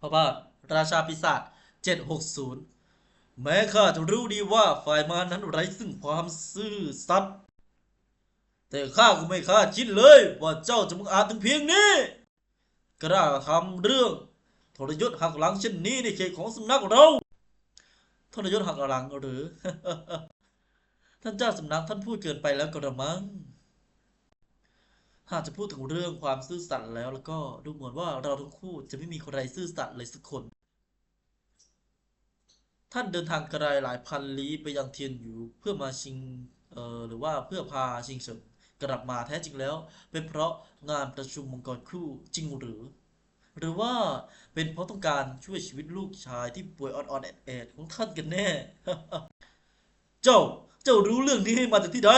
พระบาราชาปีศาจ760 แม้ข้าจะรู้ดีว่าฝ่ายมานั้นไร้ซึ่งความซื่อสัตย์แต่ข้าก็ไม่คาดคิดเลยว่าเจ้าจะมึงอาจถึงเพียงนี้กล้าทำเรื่องทรยศหักหลังเช่นนี้ในเขตของสำนักเราทรยศหักหลังหรือ ท่านเจ้าสำนักท่านพูดเกินไปแล้วกระมัง หากจะพูดถึงเรื่องความซื่อสัตย์แล้วแล้วก็ดูเหมือนว่าเราทั้งคู่จะไม่มีคนใดซื่อสัตย์เลยสักคน ท่านเดินทางไกลหลายพันลี้ไปยังเทียนอยู่เพื่อมาชิงเอ่อหรือว่าเพื่อพาชิงเฉิงกลับมาแท้จริงแล้ว เป็นเพราะงานประชุมมังกรคู่จริงหรือ หรือว่าเป็นเพราะต้องการช่วยชีวิตลูกชายที่ป่วยอ่อนๆแอดๆของท่านกันแน่ เจ้าเจ้ารู้เรื่องนี้มาจากที่ใด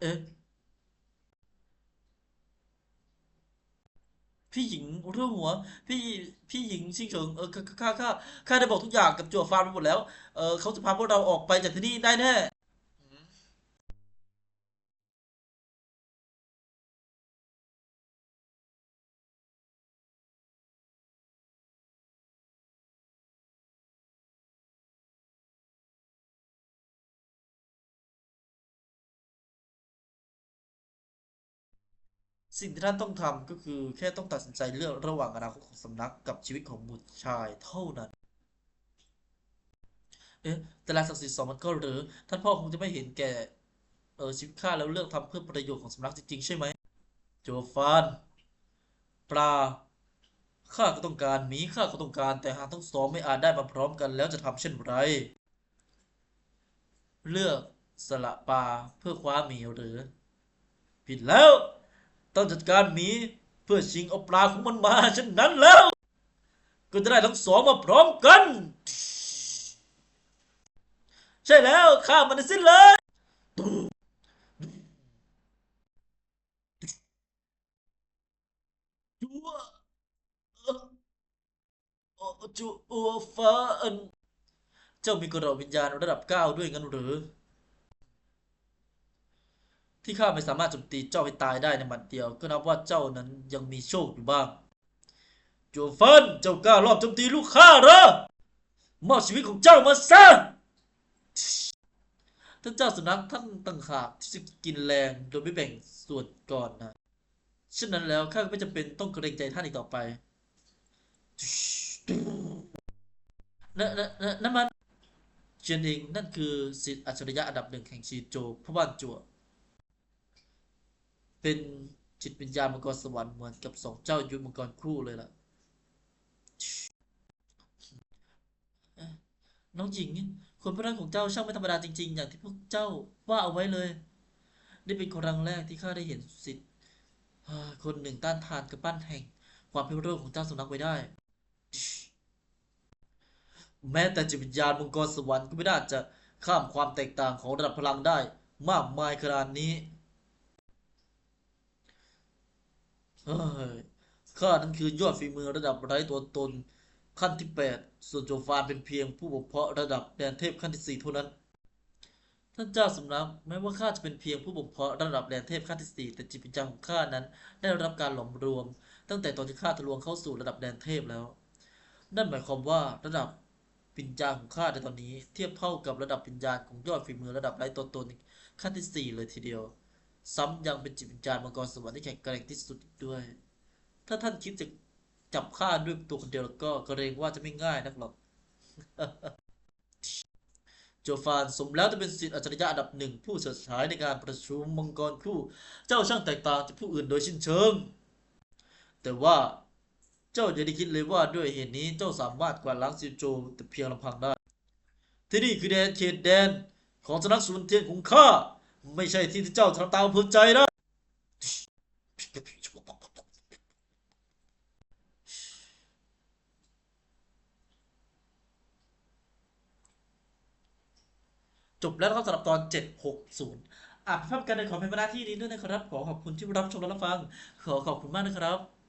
เอ๊ะ พี่หญิงเรื่องหัว พี่พี่หญิงชิงเฉิงเออข้าข้าข้าข้าได้บอกทุกอย่างกับจั่วฟานไปหมดแล้ว เออเขาจะพาพวกเราออกไปจากที่นี่ได้แน่ สิ่งที่ท่านต้องทำก็คือแค่ต้องตัดสินใจเลือกระหว่างอนาคตของสำนักกับชีวิตของบุตรชายเท่านั้น เอ๊ะแต่ลาศักดิ์สิทธิ์สองมันก็หรือ ท่านพ่อคงจะไม่เห็นแก่เออชีวิตข้าแล้วเลือกทำเพื่อประโยชน์ของสำนักจริงๆใช่ไหมโจฟานปลาข้าก็ต้องการหมีข้าก็ต้องการ แต่หากทั้งสองไม่อาจได้มาพร้อมกันแล้วจะทำเช่นไร เลือกสละปลาเพื่อคว้าหมีหรือ ผิดแล้ว ต้องจัดการหมีเพื่อชิงเอาปลาของมันมาเช่นนั้นแล้ว ก็จะได้ทั้งสองมาพร้อมกัน ใช่แล้วฆ่ามันสิ้นเลยจัวเอ่อเอ่อจัวฟ้าอัน เจ้ามีกระดวิญญาณระดับเก้าด้วยงั้นหรือ ที่ข้าไม่สามารถโจมตีเจ้าให้ตายได้ในหมัดเดียว ก็นับว่าเจ้านั้นยังมีโชคอยู่บ้างโจฟันเจ้ากล้ารอบโจมตีลูกข้าเหรอมอบชีวิตของเจ้ามาซะท่านเจ้าสุนัขท่านต่างหากที่จะกินแรงโดยไม่แบ่งส่วนก่อนนะเช่นนั้นแล้วข้าก็ไม่จำเป็นต้องเกรงใจท่านอีกต่อไปนั่นนั่นนั่นนั่นมันเจียนเองนั่นคือสิทธิ์อัจฉริยะอันดับหนึ่งแห่งชีโจพระบ้านจั่ว เป็นจิตวิญญาณมังกรสวรรค์เหมือนกับสองเจ้ายุทธมังกรคู่เลยล่ะ น้องหญิงคนพระรักของเจ้าช่างไม่ธรรมดาจริง ๆ อย่างที่พวกเจ้าว่าเอาไว้เลย นี่เป็นครั้งแรกที่ข้าได้เห็นสิทธิ์คนหนึ่งต้านทานกับปั้นแห่ง ความพิโรธของเจ้าสุนัขไว้ได้ แม้แต่จิตวิญญาณมังกรสวรรค์ก็ไม่ได้จะข้ามความแตกต่างของระดับพลังได้ มากมายขนาดนี้เฮ้ย ข้านั้นคือยอดฝีมือระดับไร้ตัวตนขั้นที่ 8 ส่วนโจฟานเป็นเพียงผู้บ่มเพาะระดับแดนเทพขั้นที่ 4 เท่านั้น ท่านเจ้าสำนักแม้ว่าข้าจะเป็นเพียงผู้บ่มเพาะระดับแดนเทพขั้นที่ 4 แต่จิตวิญญาณของข้านั้นได้รับการหลอมรวม ตั้งแต่ตอนที่ข้าทะลวงเข้าสู่ระดับแดนเทพแล้ว นั่นหมายความว่าระดับวิญญาณของข้าในตอนนี้ เทียบเท่ากับระดับวิญญาณของยอดฝีมือระดับไร้ตัวตนขั้นที่ 4 เลยทีเดียว ซ้ำยังเป็นจิตวิญญาณมังกรสวรรค์ที่แข็งแกร่งที่สุดอีกด้วย ถ้าท่านคิดจะจับข้าด้วยตัวคนเดียวก็เกรงว่าจะไม่ง่ายนักหรอก โจฟานสมแล้วจะเป็นศิษย์อัจฉริยะอันดับหนึ่งผู้เฉิดฉายในการประชุมมังกรคู่ เจ้าช่างแตกต่างจากผู้อื่นโดยสิ้นเชิง แต่ว่าเจ้าอย่าได้คิดเลยว่าด้วยเหตุนี้เจ้าสามารถกวาดล้างซิโจแต่เพียงลำพังได้ ที่นี่คือแดนเขตแดนของสำนักสุนเทียนของข้า ไม่ใช่ที่เจ้าทำตามอำเภอใจนะจบแล้วครับสำหรับตอน 760อะภาพการเดินของเพลงหน้าที่นี้ด้วยนะครับ ขอขอบคุณที่รับชมและรับฟัง ขอขอบคุณมากนะครับ